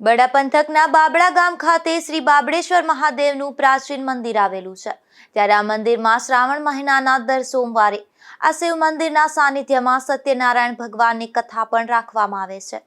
બડા પંથકના બાબડા ગામ ખાતે શ્રી બાબડેશ્વર મહાદેવનું પ્રાચીન મંદિર આવેલું છે. ત્યારે આ મંદિરમાં શ્રાવણ મહિનાના દર સોમવારે આ શિવ મંદિરના સાનિધ્યમાં સત્યનારાયણ ભગવાનની કથા પણ રાખવામાં આવે છે.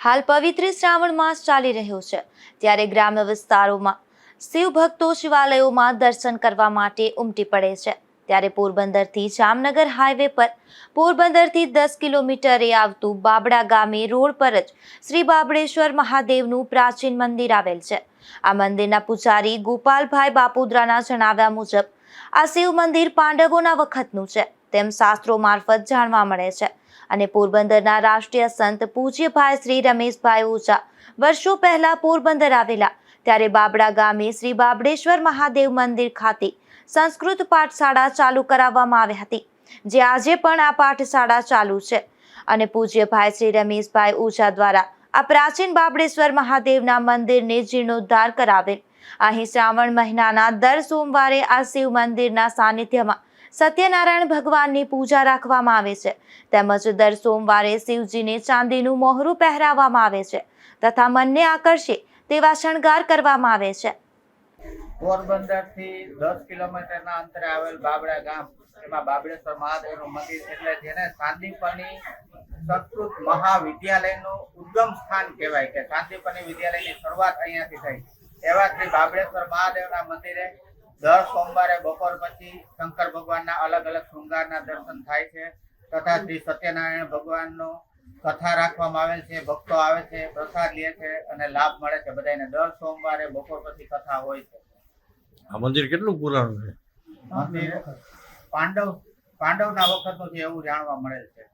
હાલ પવિત્ર શ્રાવણ માસ ચાલી રહ્યો છે. ત્યારે ગ્રામ્ય વિસ્તારોમાં શિવ ભક્તો શિવાલયોમાં દર્શન કરવા માટે ઉમટી પડે છે. ત્યારે પોરબંદરથી જામનગર હાઈવે પર પોરબંદરથી દસ કિલોમીટરે આવતું બાબડા ગામે રોડ પર જ શ્રી બાબડેશ્વર મહાદેવનું પ્રાચીન મંદિર આવેલ છે. આ મંદિરના પૂજારી ગોપાલભાઈ બાપુદ્રાના જણાવ્યા મુજબ, આ શિવ મંદિર પાંડવોના વખતનું છે. તેમ શાસ્ત્રો મારફત જાણવા મળે છે. અને પોરબંદરના રાષ્ટ્રીય સંત પૂજ્યભાઈ શ્રી રમેશભાઈ ઓઝા વર્ષો પહેલા પોરબંદર આવેલા ત્યારે બાબડા ગામે શ્રી બાબડેશ્વર મહાદેવ મંદિર ખાતે સંસ્કૃત પાઠશાળા ચાલુ કરાવવામાં આવી હતી, જે આજે પણ આ પાઠશાળા ચાલુ છે. અને પૂજ્યભાઈ શ્રી રમેશભાઈ ઓઝા દ્વારા આ પ્રાચીન બાબડેશ્વર મહાદેવના મંદિરને જીર્ણોદ્ધાર કરાવેલ. અહીં શ્રાવણ મહિનાના દર સોમવારે આ શિવ મંદિરના સાનિધ્યમાં સત્યનારાયણ ભગવાનની પૂજા રાખવામાં આવે છે. તેમજ દર સોમવારે શિવજીને ચાંદીનું મોહરું પહેરાવવામાં આવે છે તથા મનને આકર્ષે તેવા શણગાર કરવામાં આવે છે. પોરબંદરથી દસ કિલોમીટરના અંતરે આવેલ બાબડા ગામ, એમાં બાબડેશ્વર મહાદેવનું મંદિર એટલે જેને સાંદીપની સંસ્કૃત મહાવિદ્યાલયનું ઉદ્ગમ સ્થાન કહેવાય કે સાંદીપની વિદ્યાલયની શરૂઆત અહીંયાથી થઈ. એવા શ્રી બાબડેશ્વર મહાદેવના મંદિરે દર સોમવારે બપોર પછી શંકર ભગવાનના અલગ અલગ શૃંગારના દર્શન થાય છે તથા શ્રી સત્યનારાયણ ભગવાનનો કથા રાખવામાં આવેલ છે ભક્તો આવે છે પ્રસાદ લે છે અને લાભ મળે છે. બધાને દર સોમવારે બપોર પછી કથા હોય છે. આ મંદિર કેટલું પુરાણું છે? મંદિર પાંડવ પાંડવના વખતનું છે એવું જાણવા મળેલ છે.